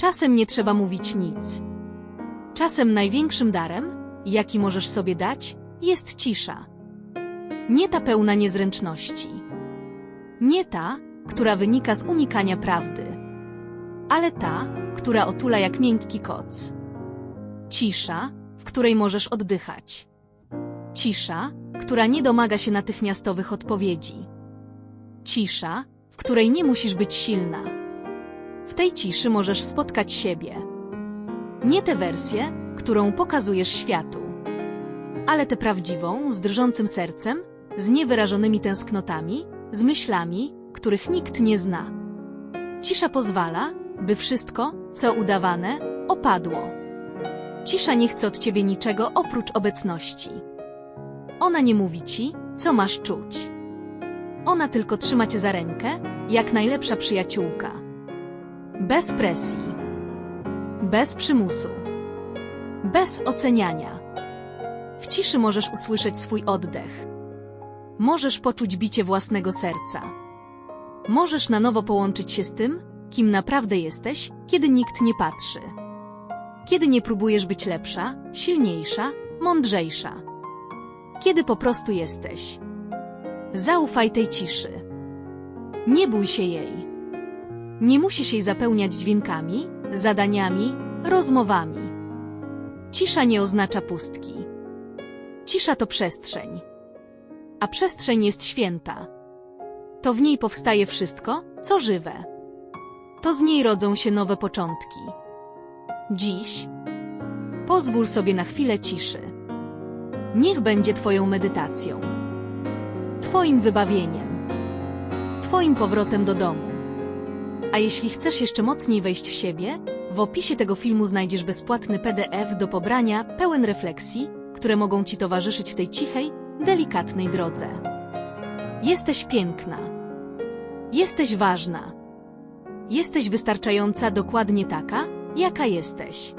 Czasem nie trzeba mówić nic. Czasem największym darem, jaki możesz sobie dać, jest cisza. Nie ta pełna niezręczności. Nie ta, która wynika z unikania prawdy. Ale ta, która otula jak miękki koc. Cisza, w której możesz oddychać. Cisza, która nie domaga się natychmiastowych odpowiedzi. Cisza, w której nie musisz być silna. W tej ciszy możesz spotkać siebie. Nie tę wersję, którą pokazujesz światu, ale tę prawdziwą, z drżącym sercem, z niewyrażonymi tęsknotami, z myślami, których nikt nie zna. Cisza pozwala, by wszystko, co udawane, opadło. Cisza nie chce od ciebie niczego oprócz obecności. Ona nie mówi ci, co masz czuć. Ona tylko trzyma cię za rękę, jak najlepsza przyjaciółka. Bez presji. Bez przymusu. Bez oceniania. W ciszy możesz usłyszeć swój oddech. Możesz poczuć bicie własnego serca. Możesz na nowo połączyć się z tym, kim naprawdę jesteś, kiedy nikt nie patrzy. Kiedy nie próbujesz być lepsza, silniejsza, mądrzejsza. Kiedy po prostu jesteś. Zaufaj tej ciszy. Nie bój się jej. Nie musisz jej zapełniać dźwiękami, zadaniami, rozmowami. Cisza nie oznacza pustki. Cisza to przestrzeń. A przestrzeń jest święta. To w niej powstaje wszystko, co żywe. To z niej rodzą się nowe początki. Dziś pozwól sobie na chwilę ciszy. Niech będzie Twoją medytacją, Twoim wybawieniem, Twoim powrotem do domu. A jeśli chcesz jeszcze mocniej wejść w siebie, w opisie tego filmu znajdziesz bezpłatny PDF do pobrania, pełen refleksji, które mogą Ci towarzyszyć w tej cichej, delikatnej drodze. Jesteś piękna. Jesteś ważna. Jesteś wystarczająca dokładnie taka, jaka jesteś.